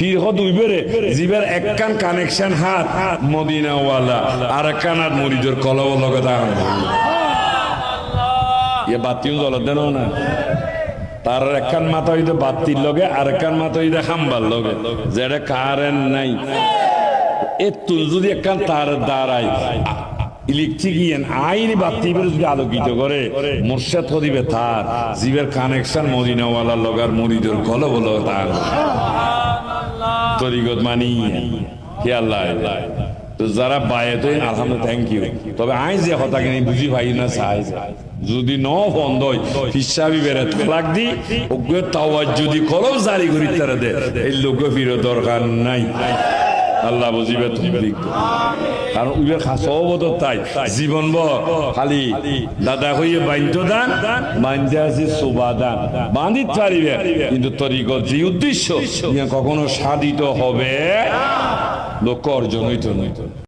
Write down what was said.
ফিরহ দুই বেড়ে জিবের একখান কানেকশন হাত, মদিনাওয়ালা। হাত কলব ইয়ে বাতিও না। লগে লগে। নাই। যদি আইনি বাতি বের যদি আলোকিত করে, মোর্শেদ হদিবে তার জীবের কানেকশন মদিনাওয়ালার লগার মরিদর গল বলো তার তরিগত মানি হে আল্লাহ তো যারা বায়ে তো আলহামদুলিল্লাহ থ্যাংক ইউ তবে আই যে কথা কিনি বুঝি ভাই না চাই যদি ন বন্ধ হয়, হিসাবি বেড়ে তালাক দি, ওকে তাওয়াজ যদি কলম জারি করি তারা দে। এই লোক ফিরে দরকার নাই। আল্লাহ বুঝিবে কারণ উইবে খাসবত তাই। জীবন খালি দাদা হইয়ে বাইন্ত দান মাইন্দে আছে সোবা দান। বাঁধি পারিবে। কিন্তু তরিকত যে উদ্দেশ্য কখনো সাধিত হবে লক্ষ্য অর্জন হইত নইতো